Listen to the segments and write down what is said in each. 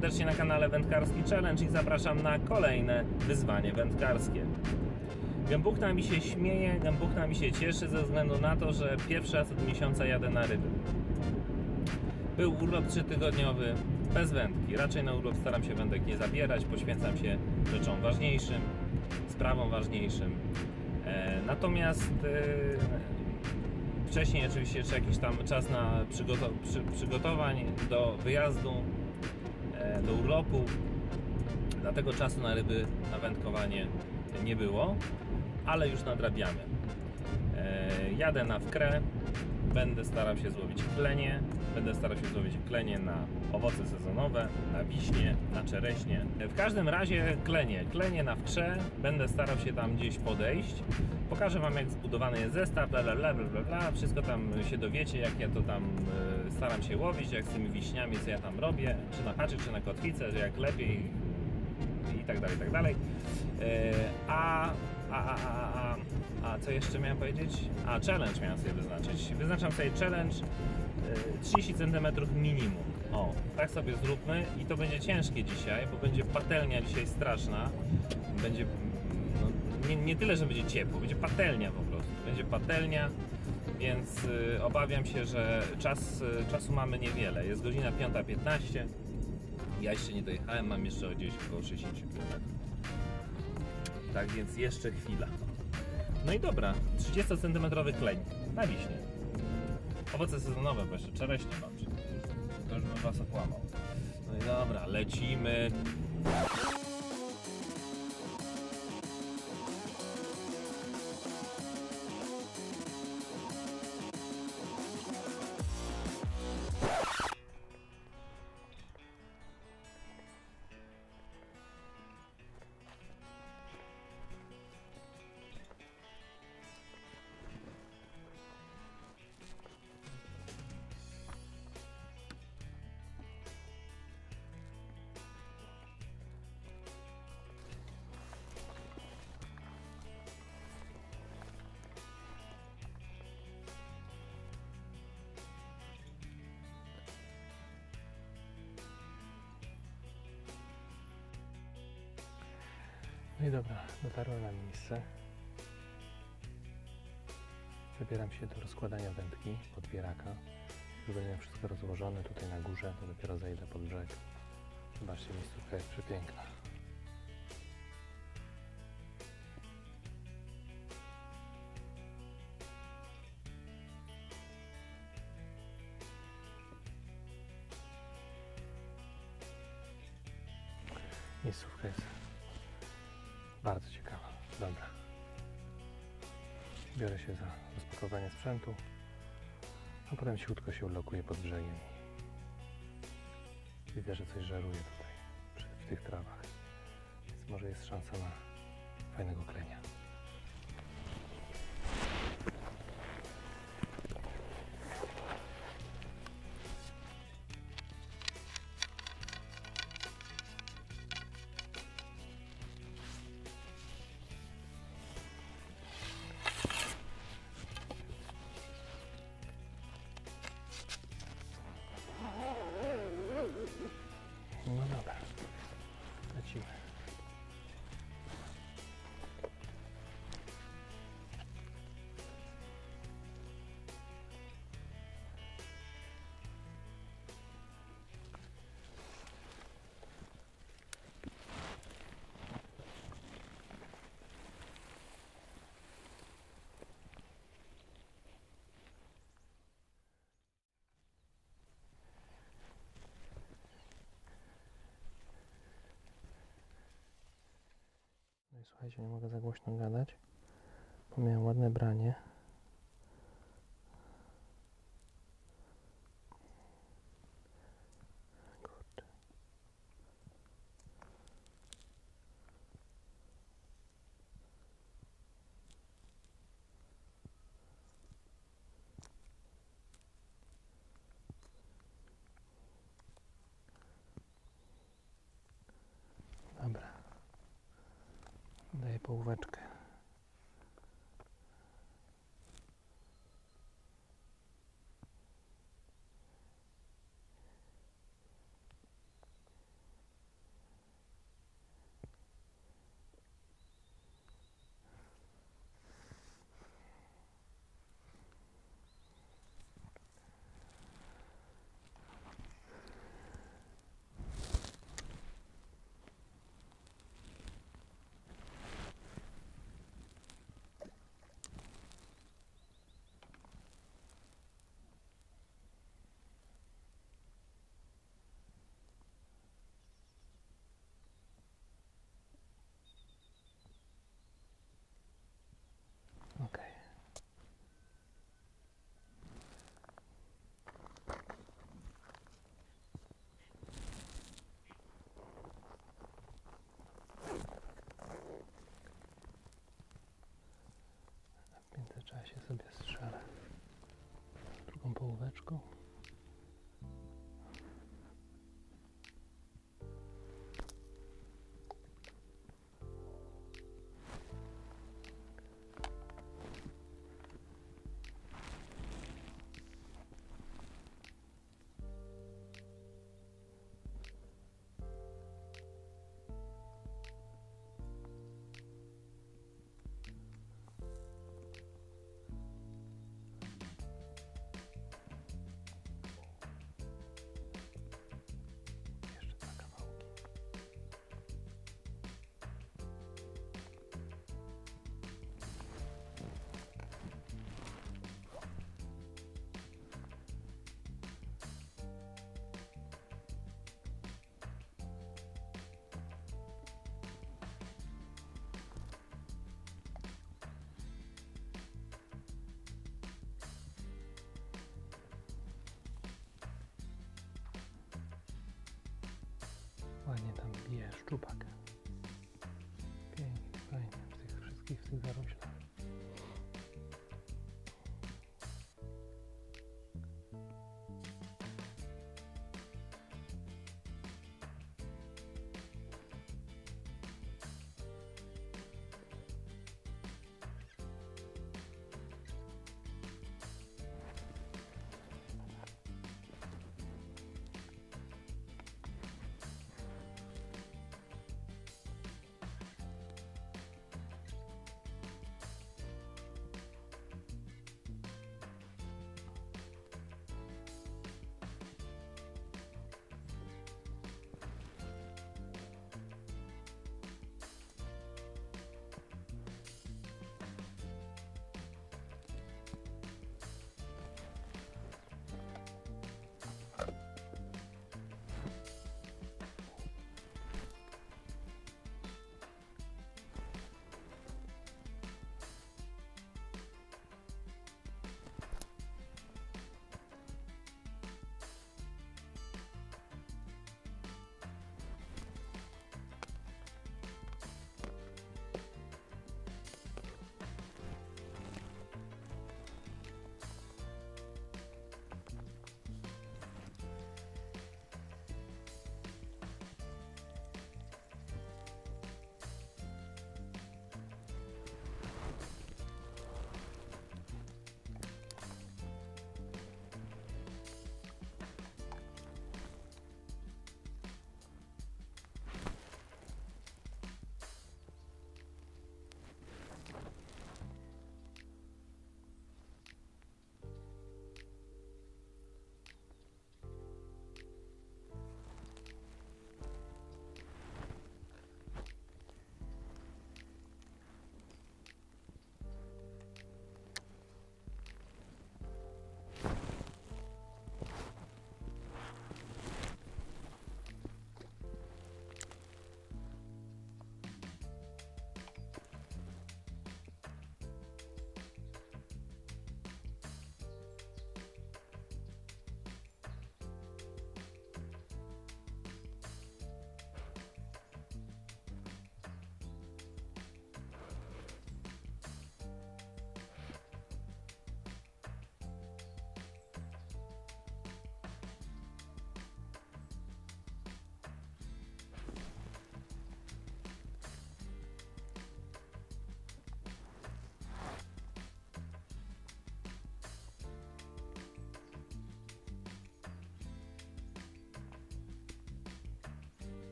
Serdecznie na kanale Wędkarski Challenge i zapraszam na kolejne wyzwanie wędkarskie. Gębuchna mi się śmieje, gębuchna mi się cieszy ze względu na to, że pierwszy raz od miesiąca jadę na ryby. Był urlop trzytygodniowy, bez wędki. Raczej na urlop staram się wędek nie zabierać, poświęcam się rzeczom ważniejszym, sprawom ważniejszym. E, natomiast e, wcześniej oczywiście jeszcze jakiś tam czas na przygoto przy, przygotowań do wyjazdu, do urlopu. Dlatego czasu na ryby, na wędkowanie nie było, ale już nadrabiamy. E, jadę na wkrę, będę starał się złowić klenie, będę starał się złowić klenie na owoce sezonowe, na wiśnie, na czereśnie. W każdym razie klenie, klenie na wkrze, będę starał się tam gdzieś podejść. Pokażę Wam jak zbudowany jest zestaw, bla bla bla bla bla, wszystko tam się dowiecie, jak ja to tam e, staram się łowić, jak z tymi wiśniami, co ja tam robię, czy na haczyk, czy na kotwicę, że jak lepiej i tak dalej, i tak dalej. E, A, a, a, a, a, a co jeszcze miałem powiedzieć? A, challenge miałem sobie wyznaczyć. Wyznaczam sobie challenge e, 30 cm minimum. O, tak sobie zróbmy i to będzie ciężkie dzisiaj, bo będzie patelnia dzisiaj straszna. Będzie, no, nie, nie tyle, że będzie ciepło, będzie patelnia po prostu. Będzie patelnia, więc y, obawiam się, że czas, y, czasu mamy niewiele. Jest godzina 5.15. Ja jeszcze nie dojechałem, mam jeszcze gdzieś około 60 km. Tak więc jeszcze chwila. No i dobra, 30 cm kleń na wiśnie. Owoce sezonowe, bo jeszcze czereśnie mam. To już bym was okłamał. No i dobra, lecimy. I dobra, dotarłem na miejsce. Zabieram się do rozkładania wędki podbieraka. Już będę miał wszystko rozłożone tutaj na górze, to dopiero zejdę pod brzeg. Zobaczcie, miejscówka jest przepiękna. Cichutko się ulokuję pod brzegiem. Widzę, że coś żaruje tutaj, w tych trawach. Więc może jest szansa na fajnego klenia. Słuchajcie, nie mogę za głośno gadać, bo miałem ładne branie. Kurczę. Dobra. Daję połóweczkę. Ładnie tam bije szczupak. Pięknie, fajnie, w tych wszystkich w tych zaroślach.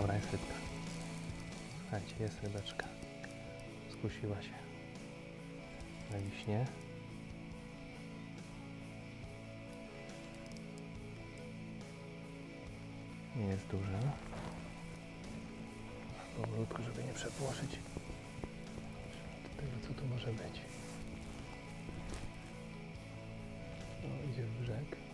Dobra, jest rybka. Słuchajcie, jest rybeczka. Skusiła się. Piękne wiśnie. Nie jest duże. Powolutku, żeby nie przepłoszyć tego, co tu może być. O, idzie w brzeg.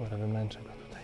Dobra, wymęczę go tutaj.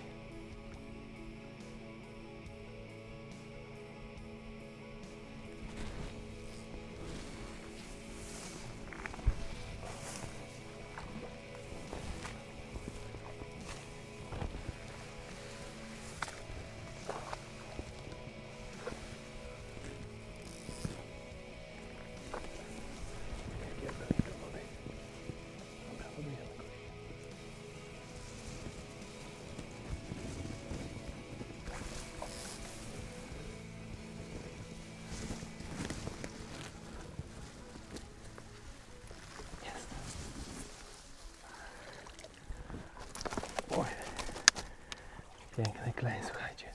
Piękny klej, słuchajcie.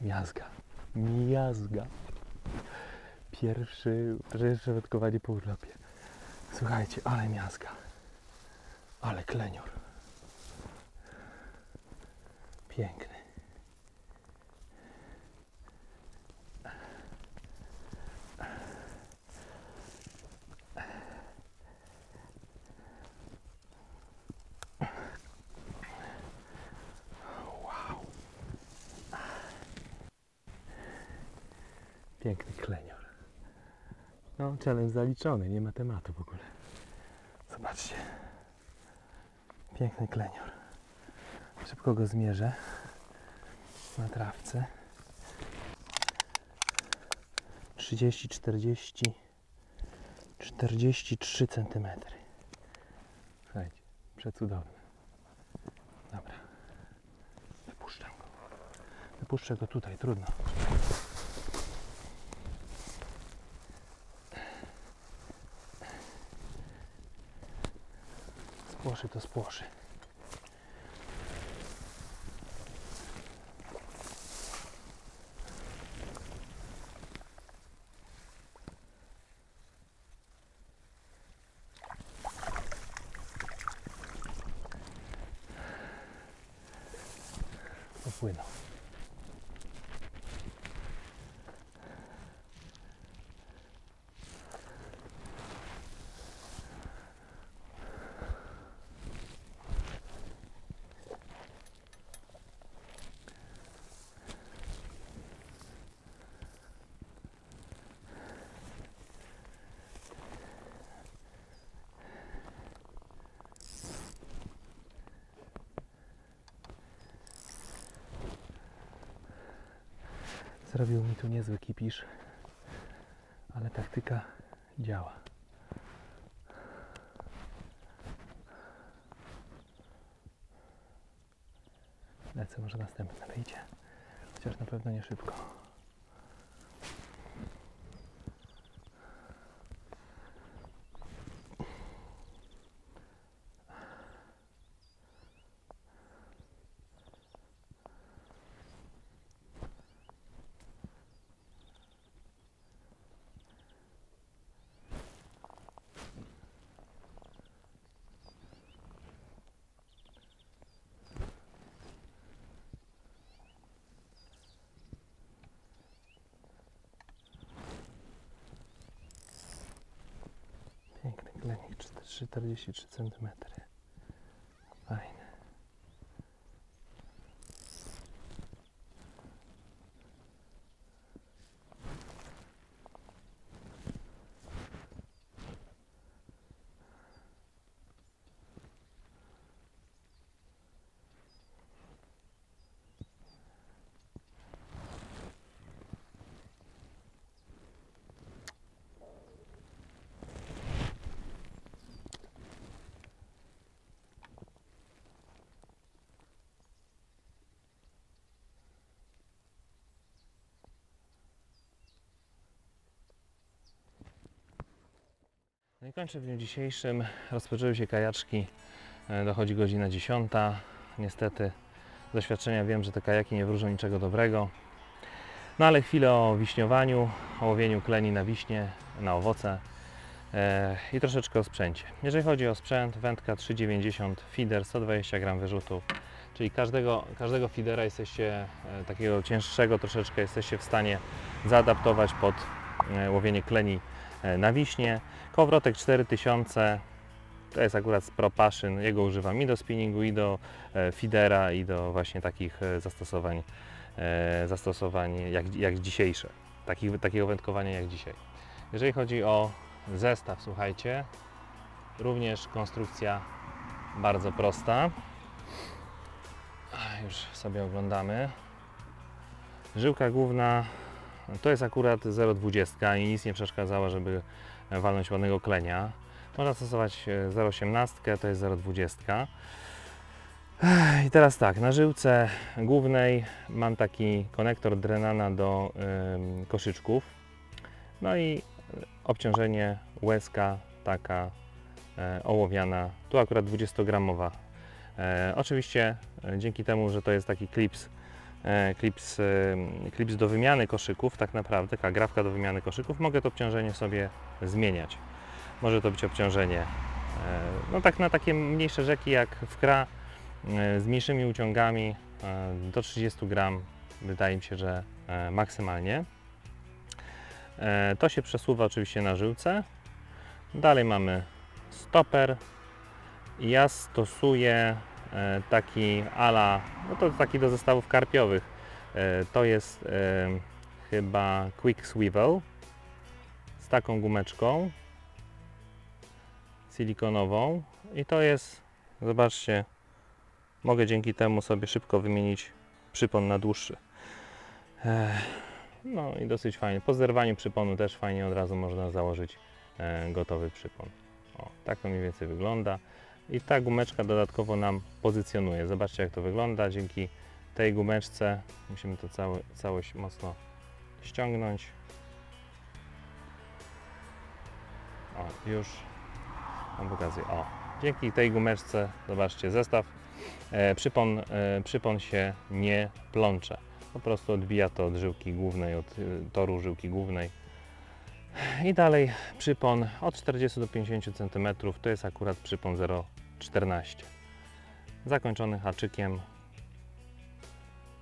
Miazga. Miazga. Pierwszy, pierwsze wędkowanie po urlopie. Słuchajcie, ale miazga. Ale klenior. Piękny. Wow. Piękny klenior. No, challenge zaliczony, nie ma tematu w ogóle. Zobaczcie. Piękny klenior. Szybko go zmierzę na trawce. 30, 40, 43 cm. Słuchajcie, przecudowny. Dobra. Wypuszczam go. Wypuszczę go tutaj, trudno. сплошь это сплошь. Zrobił mi tu niezły kipisz, ale taktyka działa. Lecę, może następne wyjdzie. Chociaż na pewno nie szybko. Klenik, 43 cm. No i kończę w dniu dzisiejszym. Rozpoczęły się kajaczki. E, Dochodzi godzina 10. Niestety z doświadczenia wiem, że te kajaki nie wróżą niczego dobrego. No ale chwilę o wiśniowaniu, o łowieniu kleni na wiśnie, na owoce e, i troszeczkę o sprzęcie. Jeżeli chodzi o sprzęt, wędka 390 feeder, 120 gram wyrzutu, czyli każdego, każdego feedera jesteście, e, takiego cięższego troszeczkę, jesteście w stanie zaadaptować pod łowienie kleni na wiśnie. Kołowrotek 4000, to jest akurat z Pro Passion, jego używam i do spinningu, i do e, feedera, i do właśnie takich e, zastosowań, e, zastosowań jak, jak dzisiejsze, takich, takiego wędkowania jak dzisiaj. Jeżeli chodzi o zestaw, słuchajcie, również konstrukcja bardzo prosta. Już sobie oglądamy. Żyłka główna to jest akurat 0,20 i nic nie przeszkadzało, żeby walnąć ładnego klenia. Można stosować e, 0,18, to jest 0,20. Ech, I teraz tak, na żyłce głównej mam taki konektor drenana do ym, koszyczków. No i obciążenie łezka taka e, ołowiana, tu akurat 20-gramowa. E, oczywiście e, dzięki temu, że to jest taki klips, e, klips, e, klips do wymiany koszyków, tak naprawdę, taka grafka do wymiany koszyków, mogę to obciążenie sobie zmieniać. Może to być obciążenie e, no tak na takie mniejsze rzeki jak Wkra e, z mniejszymi uciągami e, do 30 gram wydaje mi się, że e, maksymalnie. E, To się przesuwa oczywiście na żyłce. Dalej mamy stoper. Ja stosuję e, taki ala, no to taki do zestawów karpiowych. E, To jest e, chyba Quick Swivel z taką gumeczką silikonową i to jest, zobaczcie, mogę dzięki temu sobie szybko wymienić przypon na dłuższy. No i dosyć fajnie. Po zerwaniu przyponu też fajnie od razu można założyć e, gotowy przypon. O, tak to mniej więcej wygląda. I ta gumeczka dodatkowo nam pozycjonuje. Zobaczcie jak to wygląda. Dzięki tej gumeczce musimy to całe, całość mocno ściągnąć. O, już mam okazję. O, dzięki tej gumeczce, zobaczcie, zestaw, e, przypon, e, przypon się nie plącze. Po prostu odbija to od żyłki głównej, od y, toru żyłki głównej. I dalej przypon od 40 do 50 cm, to jest akurat przypon 0,14. Zakończony haczykiem.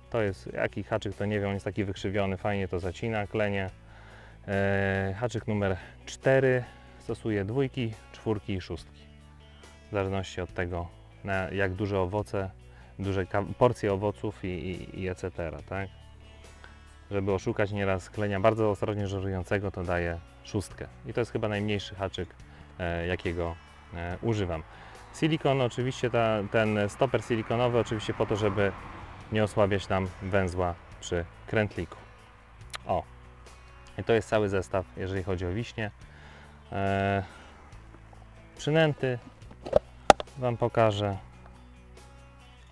To jest, jaki haczyk to nie wiem, on jest taki wykrzywiony, fajnie to zacina, klenie. E, haczyk numer 4 stosuję dwójki, czwórki i szóstki. W zależności od tego, jak duże owoce, duże porcje owoców i, i, i etc. Tak? Żeby oszukać nieraz klenia bardzo ostrożnie żerującego, to daję szóstkę. I to jest chyba najmniejszy haczyk, e, jakiego e, używam. Silikon, oczywiście ta, ten stoper silikonowy, oczywiście po to, żeby nie osłabiać nam węzła przy krętliku. O, i to jest cały zestaw, jeżeli chodzi o wiśnie. E, przynęty Wam pokażę.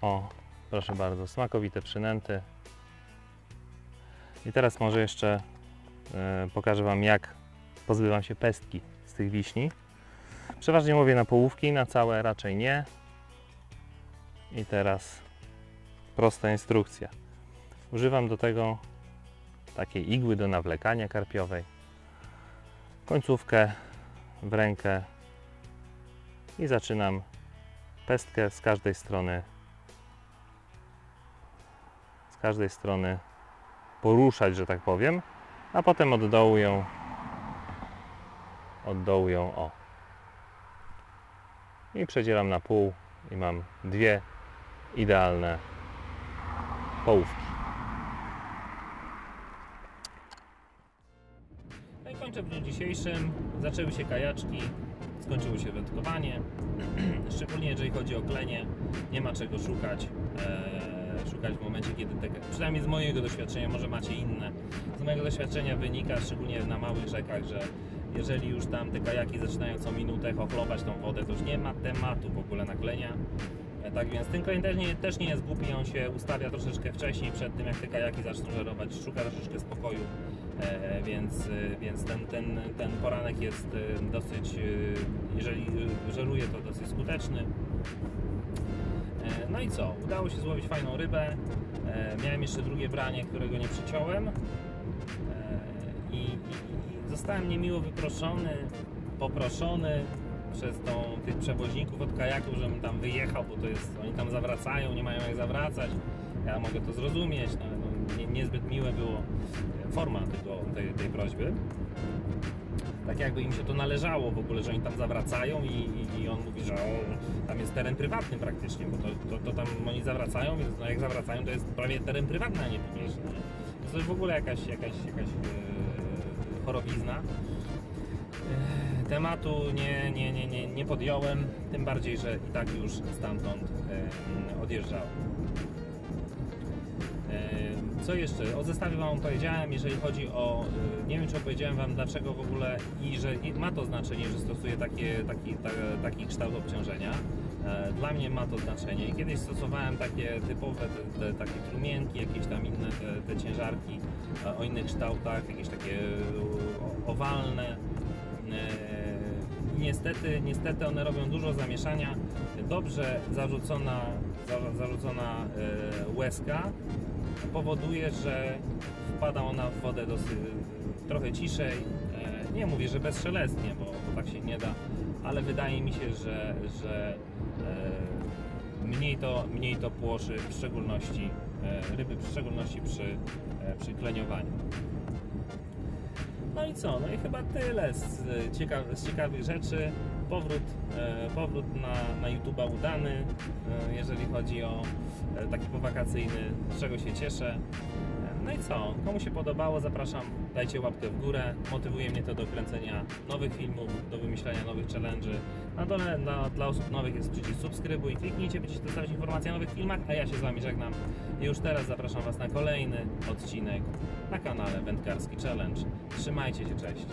O, proszę bardzo, smakowite przynęty. I teraz może jeszcze e, pokażę Wam, jak pozbywam się pestki z tych wiśni. Przeważnie łowię na połówki, na całe raczej nie. I teraz prosta instrukcja. Używam do tego takiej igły do nawlekania karpiowej. Końcówkę w rękę i zaczynam pestkę z każdej strony z każdej strony poruszać, że tak powiem, a potem od dołu ją od dołu ją o i przedzielam na pół i mam dwie idealne połówki. No i kończę w dniu dzisiejszym. Zaczęły się kajaczki, skończyło się wędkowanie. Szczególnie jeżeli chodzi o klenie, nie ma czego szukać. Szukać w momencie, kiedy te, przynajmniej z mojego doświadczenia, może macie inne. Z mojego doświadczenia wynika, szczególnie na małych rzekach, że jeżeli już tam te kajaki zaczynają co minutę chochlować tą wodę, to już nie ma tematu w ogóle na klenia. E, tak więc ten klient też nie, też nie jest głupi, on się ustawia troszeczkę wcześniej przed tym, jak te kajaki zaczną żerować, szuka troszeczkę spokoju, e, więc, e, więc ten, ten, ten poranek jest dosyć, jeżeli żeruje, to dosyć skuteczny. E, No i co? Udało się złowić fajną rybę. E, Miałem jeszcze drugie branie, którego nie przyciąłem. E, I, i, i zostałem niemiło wyproszony, poproszony przez tą, tych przewoźników od kajaków, żebym tam wyjechał, bo to jest, oni tam zawracają, nie mają jak zawracać. Ja mogę to zrozumieć, no, no, nie, niezbyt miłe było forma tego, tej, tej prośby. Tak jakby im się to należało w ogóle, że oni tam zawracają i, i, i on mówi, że tam jest teren prywatny praktycznie, bo to, to, to tam oni zawracają, więc no jak zawracają to jest prawie teren prywatny, a nie publiczny. nie? To jest w ogóle jakaś, jakaś, jakaś e, chorowizna. E, Tematu nie, nie, nie, nie, nie podjąłem, tym bardziej, że i tak już stamtąd e, odjeżdżałem. Co jeszcze? O zestawie Wam powiedziałem, jeżeli chodzi o. e, Nie wiem, czy opowiedziałem Wam dlaczego w ogóle i że ma to znaczenie, że stosuję takie, taki, ta, taki kształt obciążenia. E, Dla mnie ma to znaczenie. Kiedyś stosowałem takie typowe, te, te, takie trumienki, jakieś tam inne te, te ciężarki e, o innych kształtach, jakieś takie e, owalne. Niestety, niestety one robią dużo zamieszania. Dobrze zarzucona, za- zarzucona łezka powoduje, że wpada ona w wodę dosyć trochę ciszej. E, Nie mówię, że bezszelestnie, bo, tak się nie da, ale wydaje mi się, że, że e, mniej, to, mniej to płoszy, w szczególności e, ryby, w szczególności przy, przy kleniowaniu. No i co? No i chyba tyle z, z ciekawych rzeczy. Powrót, e, powrót na, na YouTube'a udany, e, jeżeli chodzi o e, taki powakacyjny, z czego się cieszę. No i co? Komu się podobało, zapraszam, dajcie łapkę w górę. Motywuje mnie to do kręcenia nowych filmów, do wymyślania nowych challenge'y. Na dole na, dla osób nowych jest przycisk subskrybuj. Kliknijcie, będziecie dostawać informacje o nowych filmach, a ja się z Wami żegnam. Już teraz zapraszam Was na kolejny odcinek na kanale Wędkarski Challenge. Trzymajcie się, cześć!